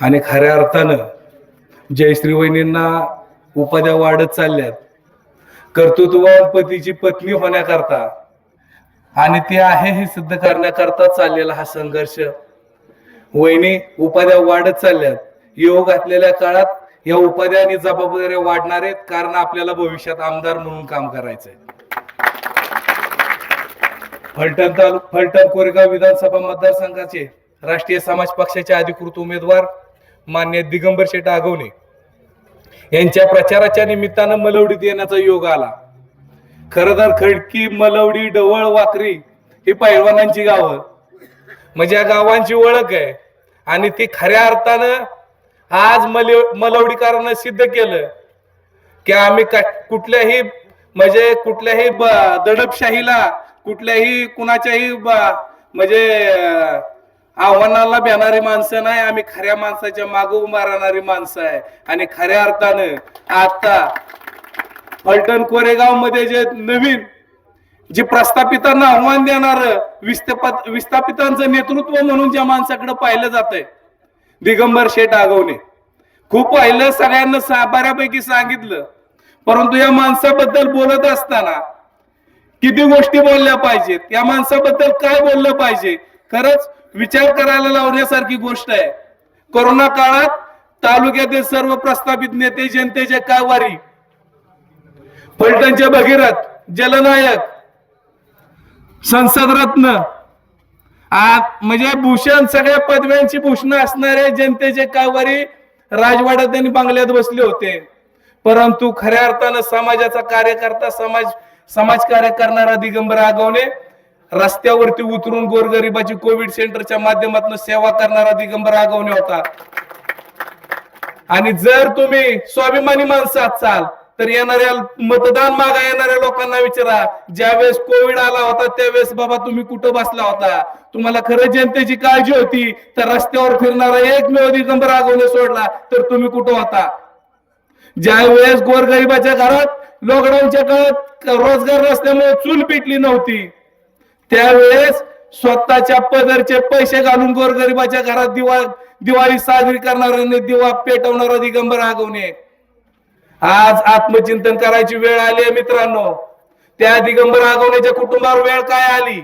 आणि खऱ्या अर्थानं जयश्री वहिनींना उपाध्या वाढत चालल्यात. कर्तृत्ववान पतीची पत्नी होण्याकरता आणि ते आहे हे सिद्ध करण्याकरता चाललेला हा संघर्ष. वहिनी उपाध्या वाढत चालल्यात. योग असलेल्या काळात या उपाध्या आणि जबाबदाऱ्या वाढणार आहेत कारण आपल्याला भविष्यात आमदार म्हणून काम करायचंय. फलटण तालु फलटण कोरेगाव विधानसभा मतदारसंघाचे राष्ट्रीय समाज पक्षाचे अधिकृत उमेदवार मान्य दिगंबर शेठ आगवणे यांच्या प्रचाराच्या निमित्तानं मलवडीत येण्याचा योग आला. खरं तर खडकी मलवडी डवळ वाकरी ही पैलवानांची गावं. म्हणजे या गावांची ओळख आहे. आणि ती खऱ्या अर्थानं आज मल मलवडीकरांना सिद्ध केलं की आम्ही कुठल्याही म्हणजे कुठल्याही ब- दडपशाहीला कुठल्याही कुणाच्याही म्हणजे आव्हानाला भ्यानारी माणसं नाही आम्ही खऱ्या माणसाच्या मागे उभा राहणारी माणसं आहे. आणि खऱ्या अर्थानं आता फलटण कोरेगावमध्ये जे नवीन जे प्रस्थापितांना आव्हान देणार विस्थापित विस्थापितांचं नेतृत्व म्हणून ज्या माणसाकडे पाहिलं जातंय दिगंबर शेठ आगवणे. खूप पाहिलं सगळ्यांना सा- बऱ्यापैकी सांगितलं. परंतु या माणसाबद्दल बोलत असताना किती गोष्टी बोलल्या पाहिजेत? या माणसाबद्दल काय बोललं पाहिजे? खरंच विचार करायला लावण्यासारखी गोष्ट आहे. कोरोना काळात तालुक्यातील सर्व प्रस्थापित नेते जनतेच्या कारवारी पलटणच्या भगीरथ जलनायक संसद रत्न. आ- म्हणजे भूषण सगळ्या पदव्यांची भूषण असणारे जनतेचे कावारी राजवाड्यात आणि बंगल्यात बसले होते. परंतु खऱ्या अर्थानं समाजाचा कार्यकर्ता समाज समाजकार्य करणारा दिगंबर आगवणे रस्त्यावरती उतरून गोरगरिबाची कोविड सेंटरच्या माध्यमातून सेवा करणारा दिगंबर आगवणे होता. आणि जर तुम्ही स्वाभिमानी माणसं असाल तर येणाऱ्या मतदान मागा येणाऱ्या लोकांना विचारा. ज्यावेळेस कोविड आला होता त्यावेळेस बाबा तुम्ही कुठं बसला होता? तुम्हाला खरं जनतेची काळजी होती तर रस्त्यावर फिरणारा एकमेव दिगंबर आगवणे सोडला तर तुम्ही कुठं होता? ज्यावेळेस गोरगरिबाच्या घरात लॉकडाऊनच्या काळात रोजगार नसल्यामुळे चूल पेटली नव्हती त्यावेळेस स्वतःच्या पदरचे पैसे घालून गोरगरिबाच्या घरात दिवा दिवाळी साजरी करणाऱ्यांनी दिवा पेटवणारा दिगंबर आगवणे आज आत्मचिंतन करायची वेळ आली आहे मित्रांनो. त्या दिगंबर आगवण्याच्या कुटुंबावर वेळ काय आली?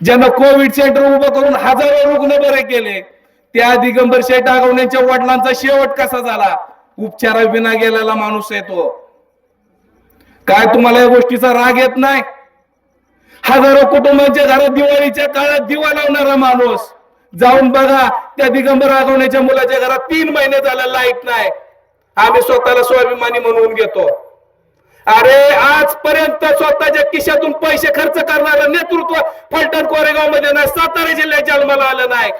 ज्यांना कोविड सेंटर उभं करून हजारो रुग्ण बरे केले. त्या दिगंबर शेठ आगवण्याच्या वडिलांचा शेवट कसा झाला? उपचाराविना गेलेला माणूस आहे तो. काय तुम्हाला या गोष्टीचा राग येत नाही? हजारो कुटुंबांच्या घरात दिवाळीच्या काळात दिवा लावणारा माणूस. जाऊन बघा त्या दिगंबर आगवण्याच्या मुलाच्या घरात तीन महिने झाला लाइट नाही. आम्ही स्वतःला स्वाभिमानी म्हणून घेतो. अरे आजपर्यंत स्वतःच्या खिशातून पैसे खर्च करणारं नेतृत्व फलटण कोरेगावमध्ये नाही सातारा जिल्ह्यात जन्माला आलं नाही.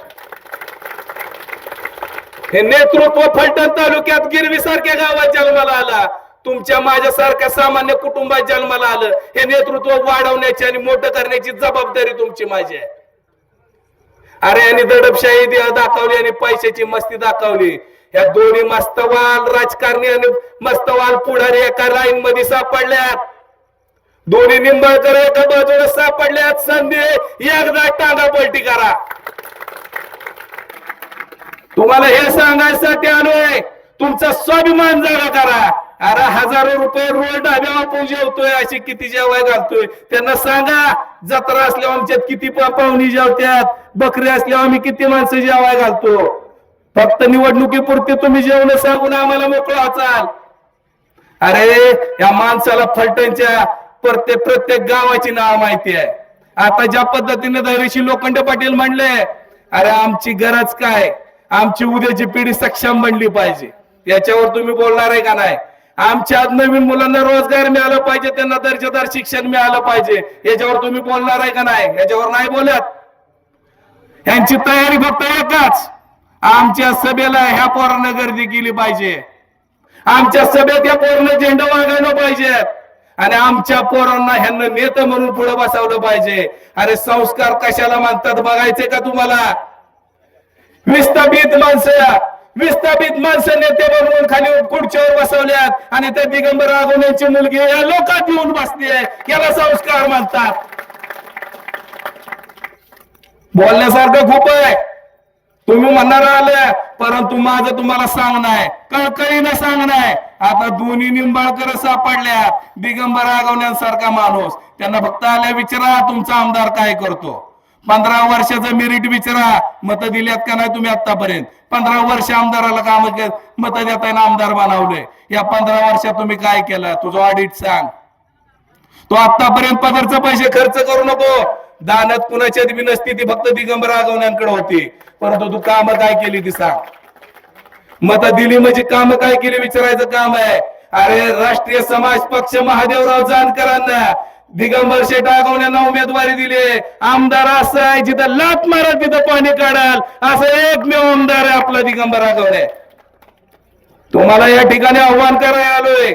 हे नेतृत्व फलटण तालुक्यात गिरवी सारख्या गावात जन्माला आला. तुमच्या माझ्यासारख्या सामान्य कुटुंबात जन्माला आलं हे नेतृत्व वाढवण्याची आणि मोठं करण्याची जबाबदारी तुमची माझी आहे. अरे यांनी दडपशाही दाखवली आणि पैशाची मस्ती दाखवली. या दोन्ही मस्तवाल राजकारणी आणि मस्तवाल पुढारी एका लाईन मध्ये सापडल्यात. दोन्ही निंबाळकर एका बाजूला सापडल्यात. संधी एकदा टांगा पलटी करा. तुम्हाला हे सांगायसाठी आलोय. तुमचा स्वाभिमान जागा करा. अरे हजारो रुपये रोज डाब्यावर आपण जेवतोय अशी किती जेवाय घालतोय? त्यांना सांगा जत्रा असल्यावर आमच्यात किती पाहुणी जेवत्यात बकरी असल्यावर आम्ही किती माणसं जेवाय घालतो? फक्त निवडणुकीपुरते तुम्ही जेवण सांगून आम्हाला मोकळा असाल अरे या माणसाला फलटणच्या प्रत्येक प्रत्येक गावाची नाव माहिती आहे. आता ज्या पद्धतीने धैर्यशी लोखंड पाटील म्हणले अरे आमची गरज काय? आमची उद्याची पिढी सक्षम बनली पाहिजे. याच्यावर तुम्ही बोलणार आहे का नाही? आमच्या नवीन मुलांना रोजगार मिळाला पाहिजे त्यांना दर्जेदार शिक्षण मिळालं पाहिजे. याच्यावर तुम्ही बोलणार आहे का नाही? याच्यावर नाही बोलत. यांची तयारी फक्त एकच. आमच्या सभेला ह्या पोरांना गर्दी केली पाहिजे. आमच्या सभेत या पोरानं झेंडा वागायला पाहिजे. आणि आमच्या पोरांना ह्यांना नेतं म्हणून पुढे बसवलं पाहिजे. अरे संस्कार कशाला मानतात बघायचे का तुम्हाला? विस्थापित माणसं. विस्थापित माणसं नेते बनवून खाली खुर्चीवर बसवल्यात. आणि त्या दिगंबर आगोण्याची मुलगी या लोकात येऊन बसली आहे. याला संस्कार मानतात बोलण्यासारखं खूप आहे. तुम्ही म्हणणार आले परंतु माझं तुम्हाला सांगणं आहे. कळकळीनं सांगणं आहे. आता दोन्ही निंबाळकर सापडल्या दिगंबर आगवण्यासारखा माणूस. त्यांना फक्त आल्या विचारा तुमचा आमदार काय करतो. पंधरा वर्षाचं मेरिट विचारा. मत दिल्यात का नाही तुम्ही आतापर्यंत पंधरा वर्ष आमदाराला काम मत देताना आमदार बनवले. या पंधरा वर्षात तुम्ही काय केलं? तुझं ऑडिट सांग. तो आतापर्यंत पदरचे पैसे खर्च करू नको. दानत कुणाच्या बी नसती ती फक्त दिगंबर आगवण्यांकडे होती. परंतु तू काम काय केली ती सांग. मत दिली म्हणजे काम काय केली? विचारायचं काम आहे. अरे राष्ट्रीय समाज पक्ष महादेवराव जानकरांना दिगंबर शेठ आगवण्यांना उमेदवारी दिली आमदार असं आहे जिथं लात मारत तिथं पाणी काढाल. असं एकमेव आमदार आहे आपला दिगंबर आगवणे. तुम्हाला या ठिकाणी आव्हान करायला आलोय.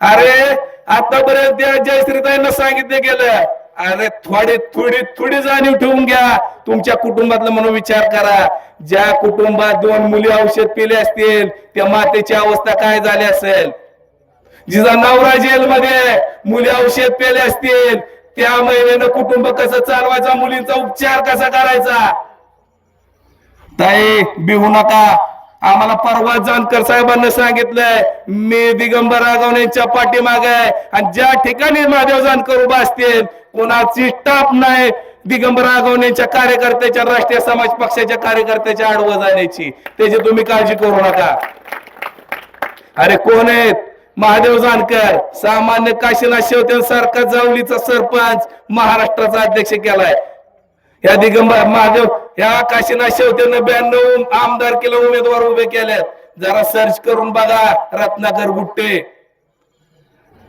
अरे आतापर्यंत त्या जयश्रीताईंना सांगितलं गेलं. अरे थोडी थोडी थोडी जाणीव ठेवून घ्या. तुमच्या कुटुंबातलं म्हणून विचार करा. ज्या कुटुंबात दोन मुली औषध पिले असतील त्या मातेची अवस्था काय झाली असेल? जिचा नवरा जेलमध्ये मुली औषध पेले असतील. त्या महिलेनं कुटुंब कसं चालवायचा? मुलींचा उपचार कसा करायचा? ताई बिहू नका. आम्हाला परवा जानकर साहेबांना सांगितलंय मी दिगंबर रागवण्याच्या पाठीमाग आहे आणि ज्या ठिकाणी महादेव जानकर उभा असतील कोणाची टाप नाही दिगंबर रागवण्याच्या कार्यकर्त्याच्या राष्ट्रीय समाज पक्षाच्या कार्यकर्त्याच्या आडवं जाण्याची. त्याची तुम्ही काळजी करू नका. अरे कोण आहेत? महादेव जानकर सामान्य काशीनाथ शेवते सारखा जावलीचा सरपंच महाराष्ट्राचा अध्यक्ष केलाय. या दिगंबर महादेव या काशीनाथ शेवतेनं ब्याण्णव आमदार केला उमेदवार उभे केलेत. जरा सर्च करून बघा रत्नाकर गुट्टे.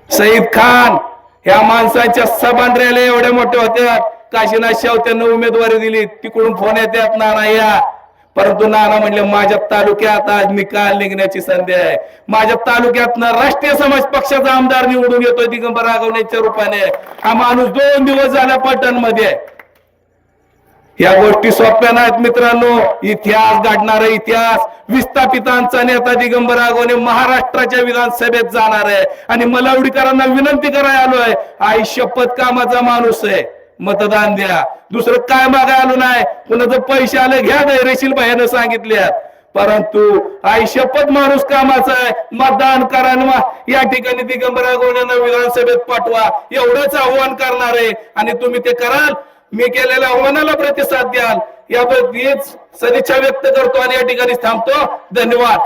सईद खान ह्या माणसांच्या सभान रॅल्या एवढ्या मोठ्या होत्या काशीनाथ शेवत्यांना उमेदवारी दिली तिकडून फोन येतात नाना या परंतु नाना म्हणले माझ्या तालुक्यात आज निकाल निघण्याची संधी आहे. माझ्या तालुक्यात राष्ट्रीय समाज पक्षाचा आमदार निवडून येतोय दिगंबर रागवण्याच्या रूपाने. हा माणूस दोन दिवस झाला पलटणमध्ये या गोष्टी सोप्या नाहीत मित्रांनो. इतिहास घडणारा इतिहास. विस्थापितांचा नेता दिगंबर आगोने महाराष्ट्राच्या विधानसभेत जाणार आहे. आणि मलावडीकरांना विनंती करायला आलोय आई शपथ कामाचा माणूस आहे. मतदान द्या. दुसरं काय मागाय आलो नाही? कुणाचं पैसे आलं घ्या धैर्यशील भयानं सांगितल्या परंतु आई शपथ माणूस कामाचा आहे. मतदान करा मा- या ठिकाणी दिगंबरा आगवण्यांना विधानसभेत पाठवा. एवढंच आव्हान करणार आहे. आणि तुम्ही ते कराल. मी केलेल्या आव्हानाला प्रतिसाद द्याल. याबद्दल सदिच्छा व्यक्त करतो आणि या ठिकाणी थांबतो. धन्यवाद.